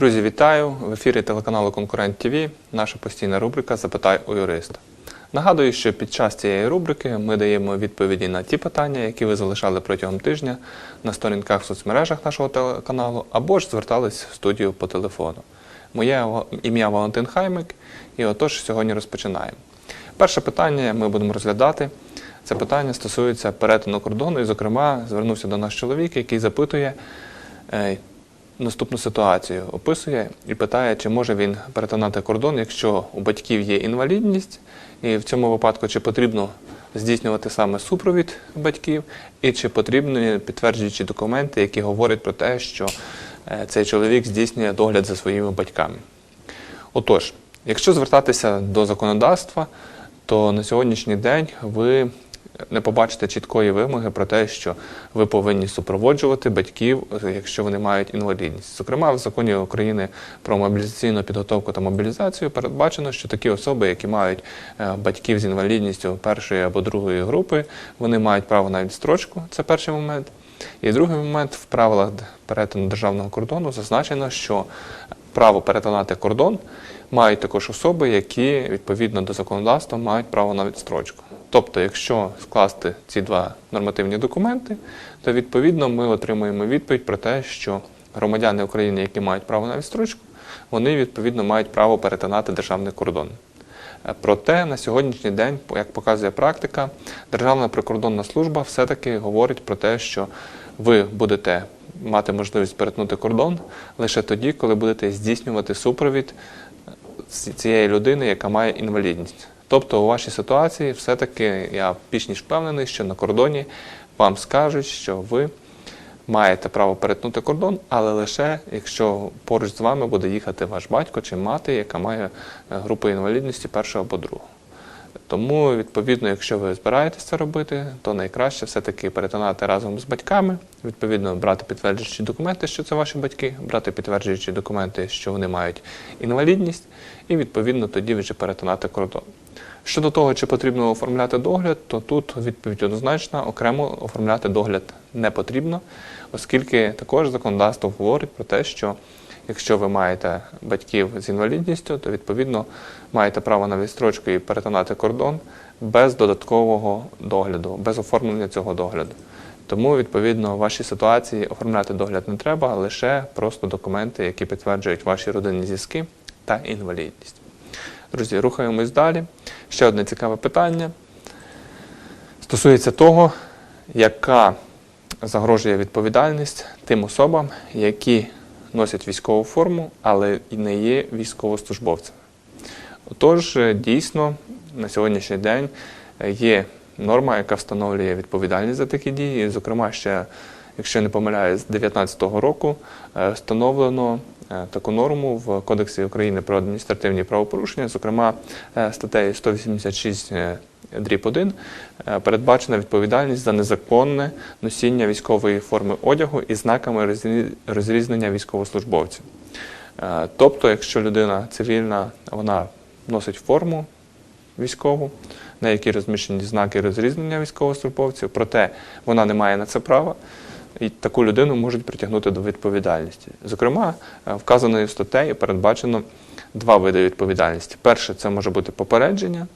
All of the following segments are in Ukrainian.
Друзі, вітаю! В ефірі телеканалу Конкурент ТВ наша постійна рубрика Запитай у юриста. Нагадую, що під час цієї рубрики ми даємо відповіді на ті питання, які ви залишали протягом тижня на сторінках в соцмережах нашого телеканалу, або ж звертались в студію по телефону. Моє ім'я Валентин Хаймик, і отож сьогодні розпочинаємо. Перше питання ми будемо розглядати. Це питання стосується перетину кордону, і, зокрема, звернувся до нас чоловік, який запитує наступну ситуацію, описує і питає, чи може він перетинати кордон, якщо у батьків є інвалідність, і в цьому випадку чи потрібно здійснювати саме супровід батьків, і чи потрібні підтверджуючі документи, які говорять про те, що е, цей чоловік здійснює догляд за своїми батьками. Отож, якщо звертатися до законодавства, то на сьогоднішній день ви не побачите чіткої вимоги про те, що ви повинні супроводжувати батьків, якщо вони мають інвалідність. Зокрема, в законі України про мобілізаційну підготовку та мобілізацію передбачено, що такі особи, які мають е, батьків з інвалідністю першої або другої групи, вони мають право на відстрочку. Це перший момент. І другий момент в правилах перетину державного кордону зазначено, що право перетинати кордон мають також особи, які відповідно до законодавства мають право на відстрочку. Тобто, якщо скласти ці два нормативні документи, то відповідно ми отримуємо відповідь про те, що громадяни України, які мають право на відстрочку, вони відповідно мають право перетинати державний кордон. Е, Проте на сьогоднішній день, як показує практика, Державна прикордонна служба все-таки говорить про те, що ви будете мати можливість перетнути кордон лише тоді, коли будете здійснювати супровід цієї людини, яка має інвалідність. Тобто у вашій ситуації все-таки я більш ніж впевнений, що на кордоні вам скажуть, що ви маєте право перетнути кордон, але лише якщо поруч з вами буде їхати ваш батько чи мати, яка має е, групу інвалідності першого або другого. Тому, відповідно, якщо ви збираєтесь це робити, то найкраще все-таки перетинати разом з батьками, відповідно, брати підтверджуючі документи, що це ваші батьки, брати підтверджуючі документи, що вони мають інвалідність, і відповідно тоді вже перетинати кордон. Щодо того, чи потрібно оформляти догляд, то тут відповідь однозначна, окремо оформляти догляд не потрібно, оскільки також законодавство говорить про те, що якщо ви маєте батьків з інвалідністю, то відповідно маєте право на відстрочку і перетинати кордон без додаткового догляду, без оформлення цього догляду. Тому, відповідно, в вашій ситуації оформляти догляд не треба, лише просто документи, які підтверджують ваші родинні зв'язки та інвалідність. Друзі, рухаємось далі. Ще одне цікаве питання стосується того, яка загрожує відповідальність тим особам, які носять військову форму, але і не є військовослужбовцями. Отож, е, дійсно, на сьогоднішній день е, є норма, яка встановлює відповідальність за такі дії. Зокрема, ще, якщо не помиляюсь, з 2019 року е, встановлено таку норму в Кодексі України про адміністративні правопорушення, зокрема е, статтею 186 е, дріб 1 е, передбачена відповідальність за незаконне носіння військової форми одягу і знаками розрізнення військовослужбовців. Е, Тобто, якщо людина цивільна, вона носить форму військову, на якій розміщені знаки розрізнення військовослужбовців, проте вона не має на це права, і таку людину можуть притягнути до відповідальності. Зокрема, е, вказаною статтею передбачено два види відповідальності. Перше це може бути попередження.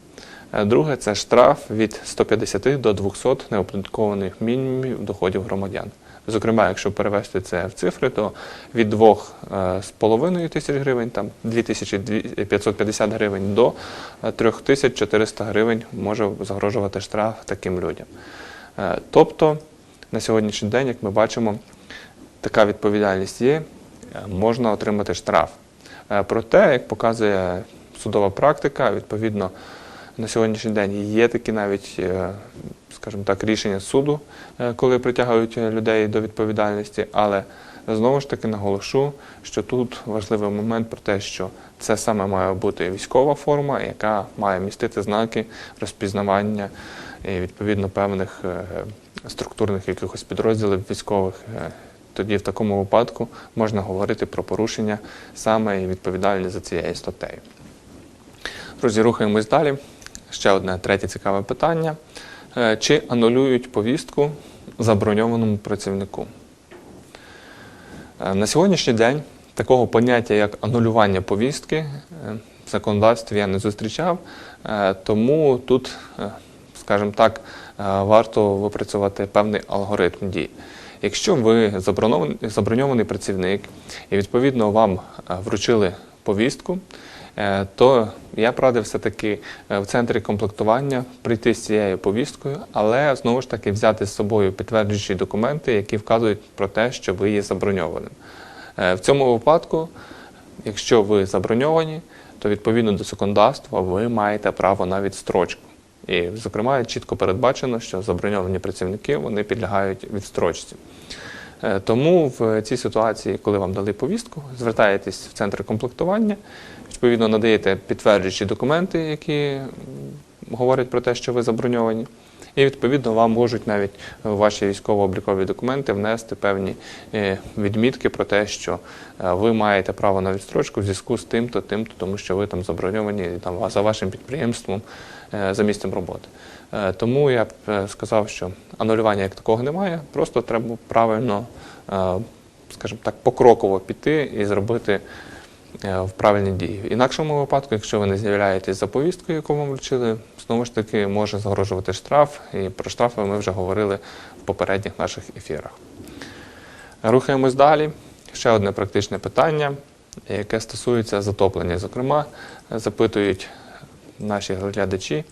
Е, Друге це штраф від 150 до 200 неоподаткованих мінімумів доходів громадян. Зокрема, якщо перевести це в цифри, то від 2,5 тисяч гривень, там 2550 гривень до е, 3400 гривень може загрожувати штраф таким людям. Е, Тобто на сьогоднішній день, як ми бачимо, така відповідальність є, е, можна отримати штраф. Е, Проте, як показує судова практика, відповідно на сьогоднішній день є такі навіть, е, скажімо так, рішення суду, коли притягують людей до відповідальності, але знову ж таки наголошу, що тут важливий момент про те, що це саме має бути військова форма, яка має містити знаки розпізнавання і відповідно певних структурних якихось підрозділів військових. е, Тоді в такому випадку можна говорити про порушення саме і відповідальність за цією статтею. Друзі, рухаємось далі. Ще одне третє цікаве питання. Е, Чи анулюють повістку заброньованому працівнику? Е, На сьогоднішній день такого поняття, як анулювання повістки, в законодавстві я не зустрічав, тому тут, скажімо так, варто випрацювати певний алгоритм дій. Якщо ви заброньований працівник і відповідно вам е, вручили повістку, е, то я радив все-таки е, в центрі комплектування прийти з цією повісткою, але знову ж таки взяти з собою підтверджуючі документи, які вказують про те, що ви є заброньованим. Е, В цьому випадку, якщо ви заброньовані, то відповідно до законодавства ви маєте право на відстрочку. І, зокрема, чітко передбачено, що заброньовані працівники вони підлягають відстрочці. Е, Тому в цій ситуації, коли вам дали повістку, звертаєтесь в центр комплектування, відповідно надаєте підтверджуючі документи, які говорять про те, що ви заброньовані. І відповідно вам можуть навіть в ваші військово-облікові документи внести певні е, відмітки про те, що е, ви маєте право на відстрочку в зв'язку з тим-то, тим-то, тому що ви там заброньовані там, за вашим підприємством за місцем роботи. Е, Тому я б е, сказав, що анулювання як такого немає, просто треба правильно, е, скажімо так, покроково піти і зробити е, в правильні дії. В інакшому випадку, якщо ви не з'являєтесь за повісткою, яку вам вручили, знову ж таки може загрожувати штраф, і про штрафи ми вже говорили в попередніх наших ефірах. Рухаємось далі. Ще одне практичне питання, яке стосується затоплення. Зокрема, запитують наші глядачі,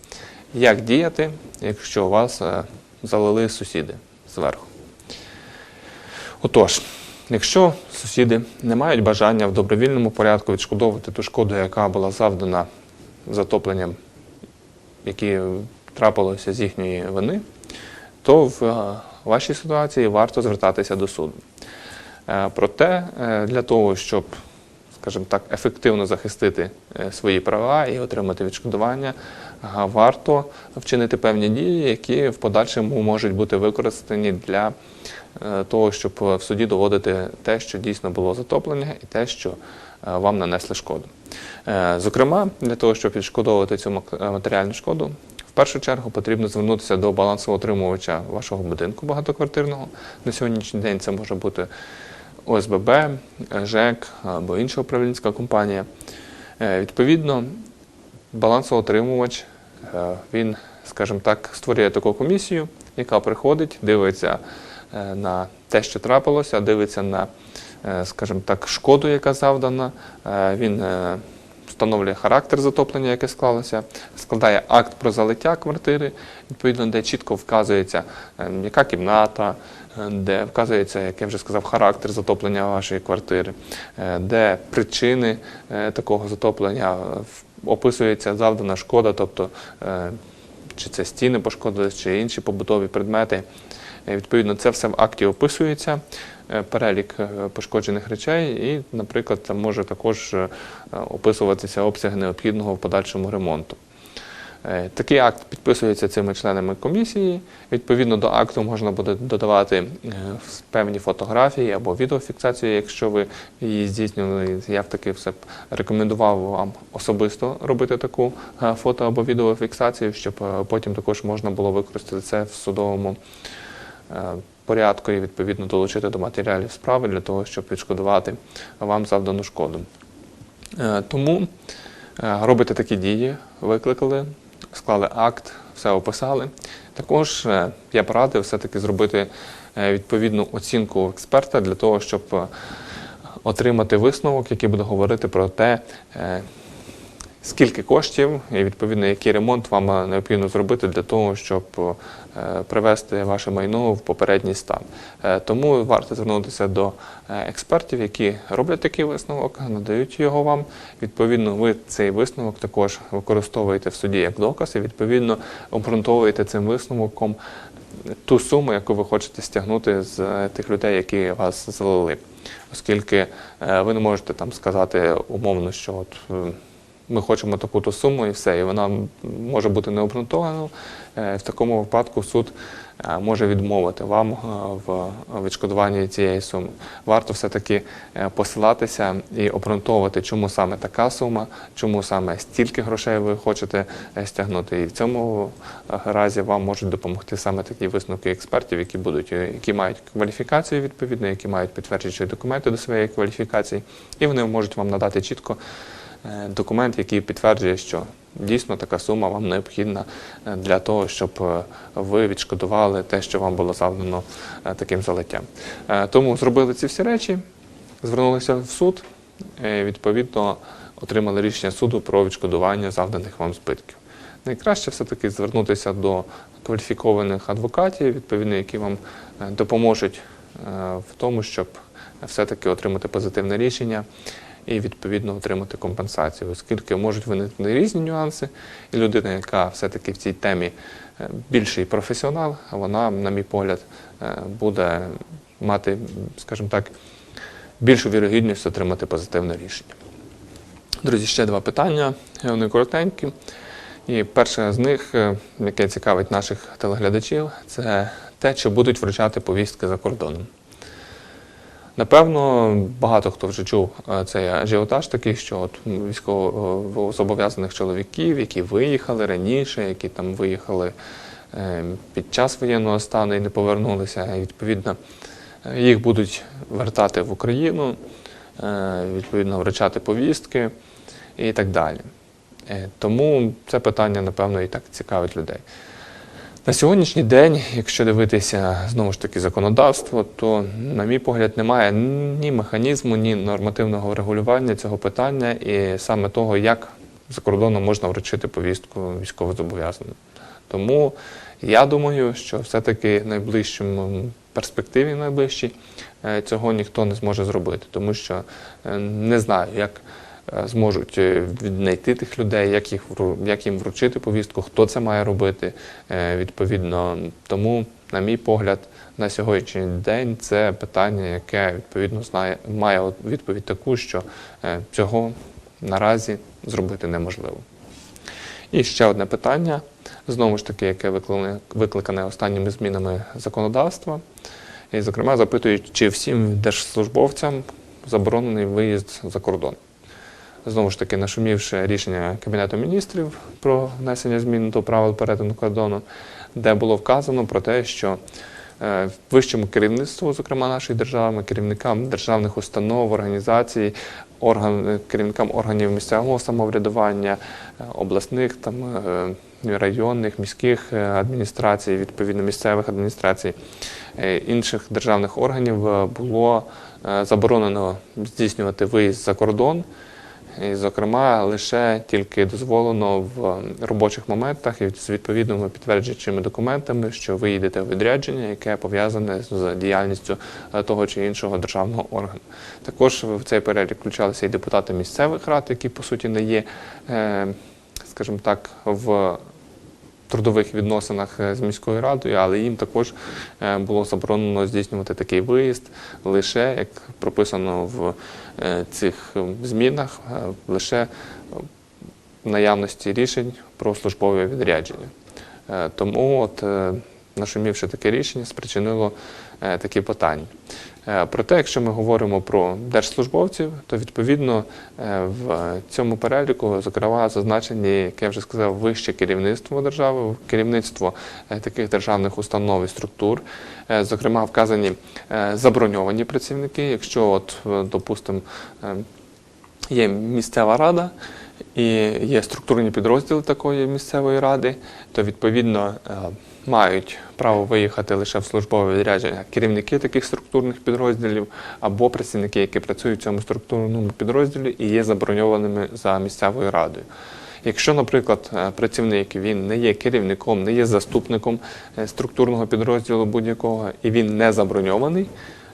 як діяти, якщо вас е, залили сусіди зверху. Отож, якщо сусіди не мають бажання в добровільному порядку відшкодовувати ту шкоду, яка була завдана затопленням, які трапилося з їхньої вини, то в е, вашій ситуації варто звертатися до суду. Е, Проте для того, щоб, скажімо так, ефективно захистити е, свої права і отримати відшкодування, варто вчинити певні дії, які в подальшому можуть бути використані для е, того, щоб в суді доводити те, що дійсно було затоплення, і те, що е, вам нанесли шкоду. Е, Зокрема, для того, щоб відшкодовувати цю е, матеріальну шкоду, в першу чергу потрібно звернутися до балансоутримувача вашого будинку багатоквартирного. На сьогоднішній день це може бути ОСББ, е, ЖЕК або інша управлінська компанія. Е, Відповідно, балансоутримувач, е, він, скажімо так, створює таку комісію, яка приходить, дивиться на те, що трапилося, дивиться на, скажімо так, шкоду, яка завдана. Він встановлює характер затоплення, яке склалося, складає акт про залиття квартири, відповідно, де чітко вказується, яка кімната, де вказується, як я вже сказав, характер затоплення вашої квартири, е, де причини е, такого затоплення, е, описується завдана шкода, тобто чи це стіни пошкодились, чи інші побутові предмети. Відповідно, це все в акті описується, перелік пошкоджених речей, і, наприклад, там може також описуватися обсяг необхідного в подальшому ремонту. Е, Такий акт підписується цими членами комісії. Відповідно до акту можна буде додавати е, певні фотографії або відеофіксацію, якщо ви її здійснювали. Я б таки все рекомендував вам особисто робити таку е, фото або відеофіксацію, щоб потім також можна було використати це в судовому порядку і відповідно долучити до матеріалів справи для того, щоб відшкодувати вам завдану шкоду. Тому робите такі дії, викликали, склали акт, все описали. Також е, я порадив все-таки зробити е, відповідну оцінку експерта для того, щоб е, отримати висновок, який буде говорити про те, скільки коштів і відповідно який ремонт вам е, необхідно зробити для того, щоб е, привести ваше майно в попередній стан. Е, Тому варто звернутися до експертів, які роблять такий висновок, надають його вам. Відповідно, ви цей висновок також використовуєте в суді як доказ і відповідно обґрунтовуєте цим висновком ту суму, яку ви хочете стягнути з тих людей, які вас залили. Оскільки ви не можете там сказати умовно, що от. Ми хочемо таку-то суму і все, і вона може бути необґрунтованою. Е, В такому випадку суд е, може відмовити вам е, в відшкодуванні цієї суми. Варто все-таки посилатися і обґрунтовувати, чому саме така сума, чому саме стільки грошей ви хочете стягнути. І в цьому разі вам можуть допомогти саме такі висновки експертів, які будуть, які мають кваліфікацію відповідно, які мають підтверджуючі документи до своєї кваліфікації, і вони можуть вам надати чітко документ, який підтверджує, що дійсно така сума вам необхідна е, для того, щоб е, ви відшкодували те, що вам було завдано е, таким залиттям. Е, Тому зробили ці всі речі, звернулися в суд, е, відповідно отримали рішення суду про відшкодування завданих вам збитків. Найкраще все-таки звернутися до кваліфікованих адвокатів, відповідно, які вам е, допоможуть е, в тому, щоб все-таки отримати позитивне рішення і відповідно отримати компенсацію, оскільки можуть виникнути різні нюанси, і людина, яка все-таки в цій темі е, більший професіонал, вона, на мій погляд, е, буде мати, скажімо так, більшу вірогідність отримати позитивне рішення. Друзі, ще два питання, вони коротенькі. І перше з них, е, яке цікавить наших телеглядачів, це те, чи будуть вручати повістки за кордоном. Напевно, багато хто вже чув е, цей ажіотаж такий, що от військовозобов'язаних чоловіків, які виїхали раніше, які там виїхали е, під час воєнного стану і не повернулися, відповідно їх будуть вертати в Україну, е, відповідно вручати повістки і так далі. Тому це питання, напевно, і так цікавить людей. На сьогоднішній день, якщо дивитися знову ж таки законодавство, то, на мій погляд, немає ні механізму, ні нормативного регулювання цього питання і саме того, як за кордоном можна вручити повістку військовозобов'язаним. Тому я думаю, що все-таки в найближчому перспективі найближчій е, цього ніхто не зможе зробити, тому що е, не знаю, як зможуть е, віднайти тих людей, як, їх, як їм вручити повістку, хто це має робити е, відповідно. Тому, на мій погляд, на сьогоднішній день це питання, яке відповідно знає, має відповідь таку, що е, цього наразі зробити неможливо. І ще одне питання, знову ж таки, яке викликане останніми змінами законодавства. І, зокрема, запитують, чи всім держслужбовцям заборонений виїзд за кордон. Знову ж таки, нашумівши рішення Кабінету міністрів про внесення змін до правил перетину кордону, де було вказано про те, що е, вищому керівництву, зокрема нашої держави, керівникам державних установ, організацій, орган, керівникам органів місцевого самоврядування, е, обласних там, е, районних, міських адміністрацій, відповідно місцевих адміністрацій, інших державних органів було заборонено здійснювати виїзд за кордон. І, зокрема, лише тільки дозволено в робочих моментах і з відповідними підтверджуючими документами, що ви їдете в відрядження, яке пов'язане з діяльністю е, того чи іншого державного органу. Також в цей перелік включалися і депутати місцевих рад, які по суті не є, е, скажімо так, в трудових відносинах е, з міською радою, але їм також е, було заборонено здійснювати такий виїзд лише, як прописано в е, цих змінах, лише наявності рішень про службове відрядження. Тому от нашумівши таке рішення, спричинило такі питання. Е, Проте, якщо ми говоримо про держслужбовців, то відповідно е, в цьому переліку, зокрема, зазначені, як я вже сказав, вище керівництво держави, керівництво е, таких державних установ і структур, зокрема, вказані заброньовані працівники. Якщо, от, допустимо, є місцева рада і є структурні підрозділи такої місцевої ради, то відповідно мають право виїхати лише в службове відрядження керівники таких структурних підрозділів або працівники, які працюють в цьому структурному підрозділі і є заброньованими за місцевою радою. Якщо, наприклад, е, працівник він не є керівником, не є заступником е, структурного підрозділу будь-якого і він не заброньований,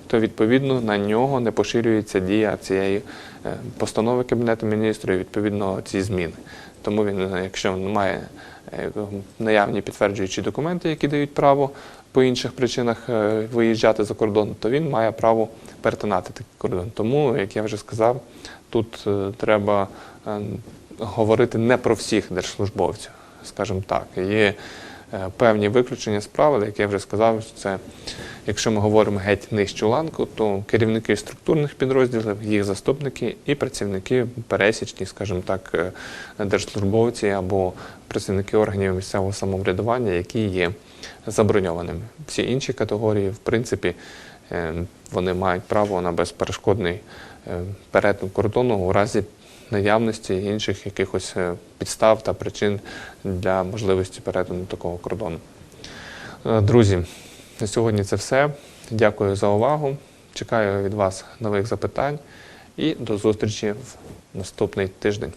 то відповідно на нього не поширюється дія цієї е, постанови Кабінету міністрів, відповідно ці зміни. Тому він, якщо не має наявні підтверджуючі документи, які дають право по інших причинах е, виїжджати за кордон, то він має право перетинати такий кордон. Тому, як я вже сказав, тут е, треба е, говорити не про всіх держслужбовців, скажімо так. Є е, певні виключення з правил, як я вже сказав, це якщо ми говоримо геть нижчу ланку, то керівники структурних підрозділів, їх заступники і працівники пересічні, скажімо так, е, держслужбовці або працівники органів місцевого самоврядування, які є заброньованими. Всі інші категорії, в принципі, е, вони мають право на безперешкодний е, перетин кордону у разі наявності інших якихось е, підстав та причин для можливості перетину такого кордону. Е, Друзі, на сьогодні це все. Дякую за увагу. Чекаю від вас нових запитань і до зустрічі в наступний тиждень.